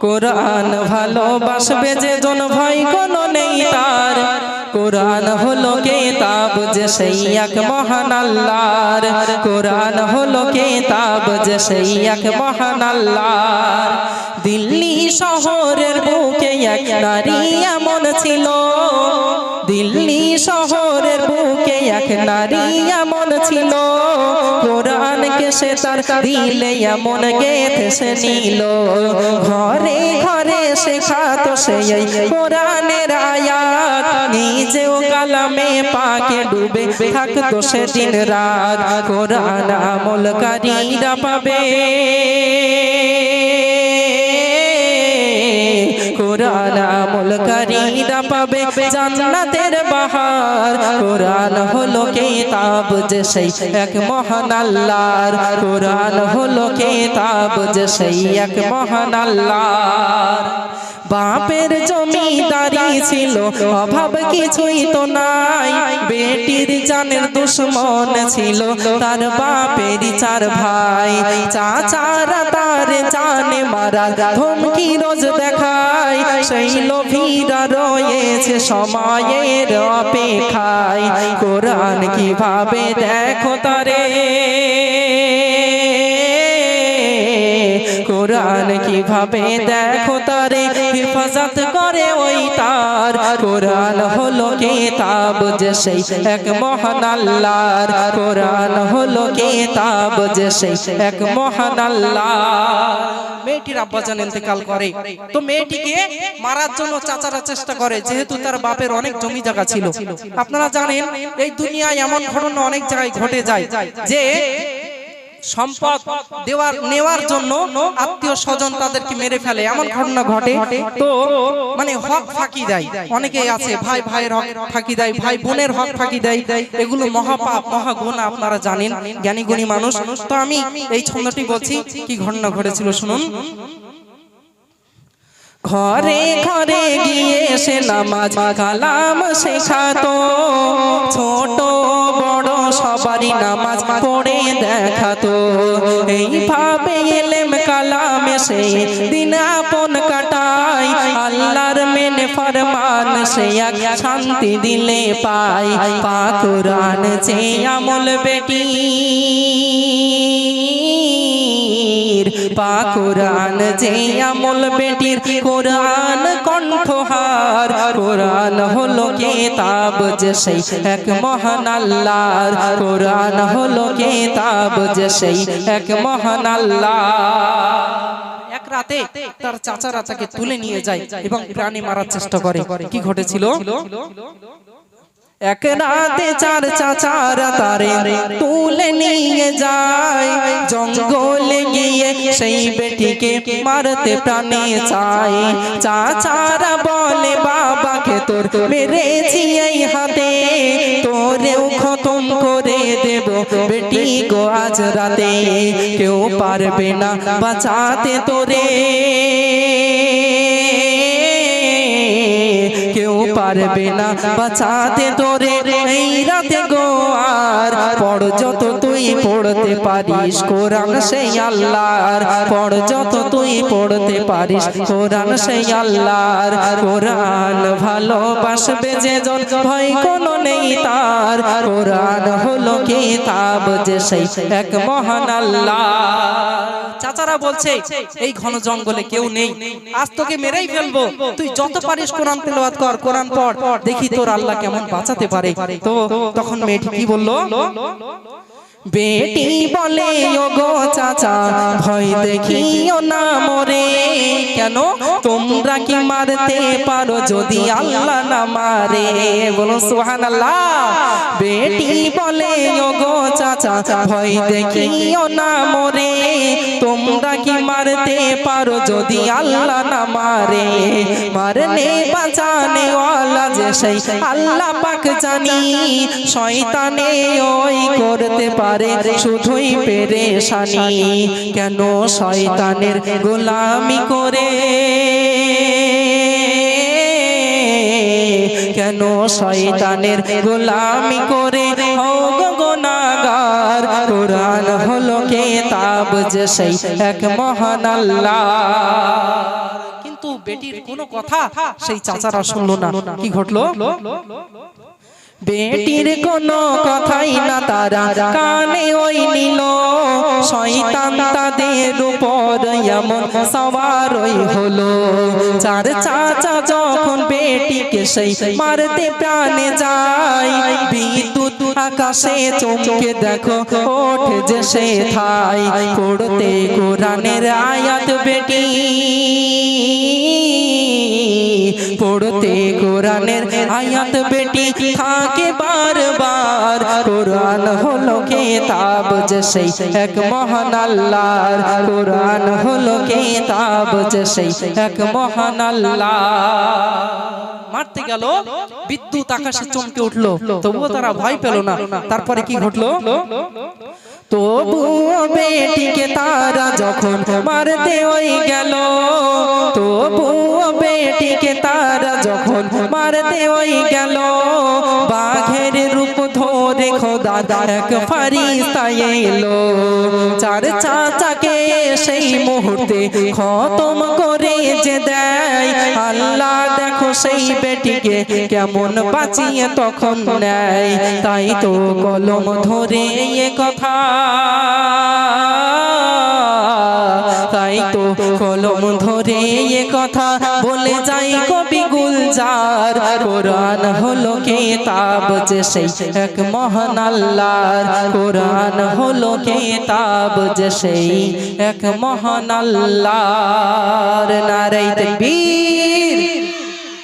কোরআন ভালোবাসবে যে জন ভাই কোনো নেই তার। কোরআন হলো কেতাব যে সেই এক মহান আল্লাহর। কোরআন হলো কেতাব যে সেই এক মহান আল্লাহর। দিল্লি শহরের বুকে এক নারী এমন ছিল। দিল্লি শহরের বুকে এক নারী এমন ছিল। সে তার দিলে এমন গেথে সে নিল। ঘরে ঘরে শেখাতো সে কোরআনের আয়াত। নিজেও কালামে পাকে ডুবে থাকতো সে দিন রাত। কোরআন পাবে। কোরআন আমলকারীরা পাবে জান্নাতের বাহার। কোরআন হলো কিতাব যে সেই এক মহান আল্লাহর। কোরআন হলো কিতাব যে সেই এক মহান আল্লাহর। বাপের জমিদারি ছিল অভাব কিছুই তো নাই। বেটির জানের দুশ্মন ছিল তার বাপের চার ভাই। চাচারা তার জানে মারা ধমকি রোজ দেখায়। সেই লোভীরা রয়েছে সময়ের অপেক্ষায়। কোরআন কীভাবে দেখো তারে? কোরআন কীভাবে দেখো তারে হেফাজত করে ওই তার? কোরআন হলো কিতাব যে সেই এক মহান আল্লাহর। কোরআন হলো কিতাব যে সেই এক মহান আল্লাহ মেয়েটির আব্বাজান ইন্তেকাল করে। তো মেয়েটিকে মারার জন্য চাচারা চেষ্টা করে যেহেতু তার বাপের অনেক জমি জায়গা ছিল। আপনারা জানেন এই দুনিয়ায় এমন ঘটনা অনেক জায়গায় ঘটে যায় যে সম্পদ দেওয়ার, নেওয়ার জন্য আত্মীয় স্বজন তাদেরকে মেরে ফেলে। এমন ঘটনা ঘটে। তো মানে হক ফাঁকি দেয়। অনেকেই আছে, ভাই, ভাইয়ের হক ফাঁকি দেয়, ভাই বোনের হক ফাঁকি দেয়। এগুলো মহাপাপ মহাগুণ আপনারা জানেন জ্ঞানী গুণী মানুষ। তো আমি এই ছন্দটি বলছি, কি ঘটনা ঘটেছিল শুনুন। ঘরে ঘরে গিয়ে সে নামাজ কালাম শেখাতো। ছোট বড় সবারই নামাজ পড়ে। দেখাতো। এইভাবে এলেম কালামে সে দিন আপন কাটাই আল্লাহর মেনে ফরমান সে এক শান্তি দিলে পাই পাকুরান যে আমল বেটি। পা কোরআন যে আমল বেটির কোরআন কণ্ঠহার। কোরআন হলো কেতাব যে সেই এক মহান আল্লাহর। কোরআন হলো কেতাব যে সেই এক মহান আল্লাহ এক রাতে তার চাচারা তাকে তুলে নিয়ে যায় এবং প্রাণী মারার চেষ্টা করে। কি ঘটেছিল? এক রাতে চার চাচারা তারে তুলে নিয়ে যায়। জঙ্গলে সেই বেটিকে মারতে প্রাণে চায়। চাচারা বলে, বাবাকে তোর মেরেছি এই হাতে, তোরেও খতম করে দেব বেটি গো আজ রাতে। কেউ পারবে না বাঁচাতে তোরে। কেউ পারবে না বাঁচাতে তোরে। এই রাতে গো আর পড় যত তুই পড়তে পারিস, কোরআন সেই আল্লাহর। পড় যত তুই পড়তে পারিস, কোরআন সেই আল্লাহর। কোরআন ভালোবাসবে যে জন, ভয় কোনো নেই তার। কোরআন হলো কিতাব যে সেই এক মহান আল্লাহ। চাচারা বলছে, এই ঘন জঙ্গলে কেউ নেই। আজ তোকে মেরেই ফেলব। তুই যত পারিস কোরআন তেলাওয়াত কর, কোরআন পড়। দেখি তোর আল্লাহ কেমন বাঁচাতে পারে। তো তখন মেয়েটি কি বলল? বেটি বলে, ওগো চাচা, ভয় দেখিও না মরে। কেন? তোমরা কি মারতে পারো যদি আল্লাহ না মারে? বলো সুহান আল্লাহ বেটি বলে, ওগো চাচা, ভয় দেখিও না মরে। তোমরা কি মারতে পারো যদি আল্লাহ না মারে? মারনে বাঁচানে ওয়ালা যে সেই আল্লাহ পাক জানি, শয়তানে ওই করতে পারে, শুধুই পেরেশানি। কেন শয়তানের গোলামি করে? কেন শয়তানের গোলামি করে? কেতাব যে সেই এক মহান আল্লাহ। কিন্তু বেটির কোনো কথা সেই চাচারা শুনলো না। কি ঘটলো? বেটির কোনো কথাই না তারা কানে ওই নিল। শয়তান তাদের উপর এমন সবার ওই হলো। চার চাচা যখন বেটিকে সেই মারতে প্রাণে যায় বিদ্যুৎ আকাশে চমকে দেখো ওঠে যে সে থাই পড়তে কোরআনের আয়াত বেটি। কোরআনের আয়াত বেটি থাকে বারবার। কোরআন হলো কেতাব যে সেই এক মহান আল্লাহর। কোরআন হলো কেতাব যে সেই এক মহান আল্লাহ মারতে গেল বিদ্যুৎ আকাশে চমকে উঠল। তবুও তারা ভয় পেল না। তারপরে কি ঘটলো? তবুও বেটিকে তারা যখন মারতে ওই ওই গেল। বাঘের রূপ ধরে খোদা এলো। চার চাচাকে সেই মুহূর্তে খতম করে যে দেয়। আল্লাহ দেখো সেই বেটিকে কেমন বাঁচিয়ে তখন নেয়। তাই তো কলম ধরে এ কথা। তাই তো কলম ধরে এ কথা। বলে যাই গুলজার কোরআন হলো কিতাব যে সেই এক মহান আল্লাহর কোরআন হলো কিতাব যে সেই এক মহান আল্লাহর। নারাই তাকবীর।